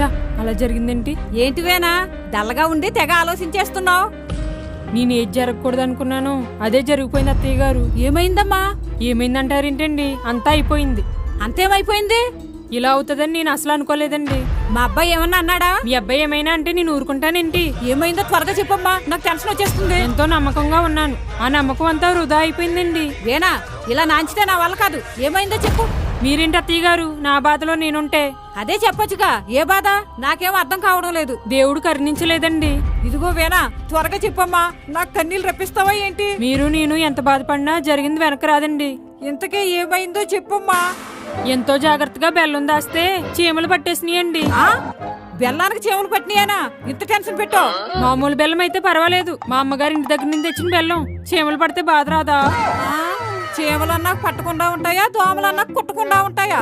చా అలా జరిగిందేంటి? ఏంటివేనా? డల్లగా ఉండి తెగ ఆలోచించేస్తున్నావు? నేను ఏది జరగకూడదు అనుకున్నాను అదే జరిగిపోయింది అత్తయ్య గారు. ఏమైందమ్మా? ఏమైందంటారేంటండి? అంతా అయిపోయింది. అంతేమైపోయింది? ఇలా అవుతుందని నేను అసలు అనుకోలేదండి. మా అబ్బాయి ఏమన్నా అన్నాడా? మీ అబ్బాయి ఏమైనా అంటే నేను ఊరుకుంటానేంటి? ఏమైందో త్వరగా చెప్పమ్మా నాకు టెన్షన్ వచ్చేస్తుంది. ఎంతో నమ్మకంగా ఉన్నాను. ఆ నమ్మకం అంతా వృధా అయిపోయిందండి. వేనా ఇలా నాంచితే నా వల్ల కాదు. ఏమైందో చెప్పు. మీరేంటి అత్తయ్య గారు నా బాధలో నేనుంటే? అదే చెప్పొచ్చుగా. ఏ బాధ? నాకేం అర్థం కావడం లేదు. దేవుడు కరుణించలేదండి. ఇదిగో వేనా త్వరగా చెప్పమ్మా. నాకు కన్నీళ్ళు రప్పిస్తావా ఏంటి? మీరు నేను ఎంత బాధపడినా జరిగింది వెనక రాదండి. ఇంతకే ఏమైందో చెప్పమ్మా. ఎంతో జాగ్రత్తగా బెల్లం దాస్తే చీమలు పట్టేసినాయండి. బెల్లానికి చెవులు పట్టినాయనా? ఇంత టెన్షన్ పెట్టో. మామూలు బెల్లం అయితే పర్వాలేదు. మా అమ్మగారి ఇంటి దగ్గర నుంచి తెచ్చిన బెల్లం. చీమలు పడితే బాధ రాదా? చీమలన్నా పట్టకుండా ఉంటాయా దోమలన్నా కుట్టకుండా ఉంటాయా?